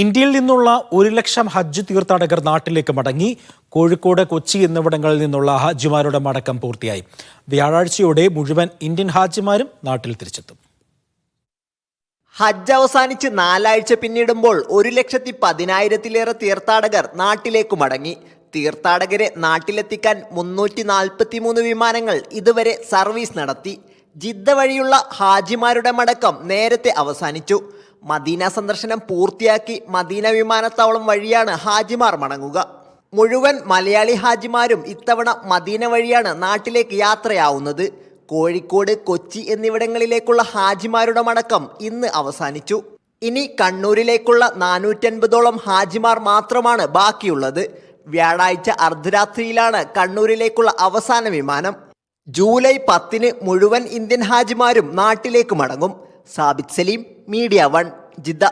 ഇന്ത്യയിൽ നിന്നുള്ള ഒരു ലക്ഷം ഹജ്ജ് തീർത്ഥാടകർ നാട്ടിലേക്ക് മടങ്ങി. കോഴിക്കോട് കൊച്ചി എന്നിവിടങ്ങളിൽ നിന്നുള്ള ഹാജിമാരുടെ മടക്കം പൂർത്തിയായി. വ്യാഴാഴ്ചയോടെ മുഴുവൻ ഇന്ത്യൻ ഹാജിമാരും നാട്ടിൽ തിരിച്ചെത്തും. ഹജ്ജ് അവസാനിച്ച് നാലാഴ്ച പിന്നിടുമ്പോൾ ഒരു ലക്ഷത്തി പതിനായിരത്തിലേറെ തീർത്ഥാടകർ നാട്ടിലേക്ക് മടങ്ങി. തീർത്ഥാടകരെ നാട്ടിലെത്തിക്കാൻ മുന്നൂറ്റി നാൽപ്പത്തി മൂന്ന് വിമാനങ്ങൾ ഇതുവരെ സർവീസ് നടത്തി. ജിദ്ദ വഴിയുള്ള ഹാജിമാരുടെ മടക്കം നേരത്തെ അവസാനിച്ചു. മദീന സന്ദർശനം പൂർത്തിയാക്കി മദീന വിമാനത്താവളം വഴിയാണ് ഹാജിമാർ മടങ്ങുക. മുഴുവൻ മലയാളി ഹാജിമാരും ഇത്തവണ മദീന വഴിയാണ് നാട്ടിലേക്ക് യാത്രയാവുന്നത്. കോഴിക്കോട് കൊച്ചി എന്നിവിടങ്ങളിലേക്കുള്ള ഹാജിമാരുടെ മടക്കം ഇന്ന് അവസാനിച്ചു. ഇനി കണ്ണൂരിലേക്കുള്ള നാനൂറ്റൻപതോളം ഹാജിമാർ മാത്രമാണ് ബാക്കിയുള്ളത്. വ്യാഴാഴ്ച അർദ്ധരാത്രിയിലാണ് കണ്ണൂരിലേക്കുള്ള അവസാന വിമാനം. ജൂലൈ പത്തിന് മുഴുവൻ ഇന്ത്യൻ ഹാജിമാരും നാട്ടിലേക്ക് മടങ്ങും. Sabith Saleem Media One Jeddah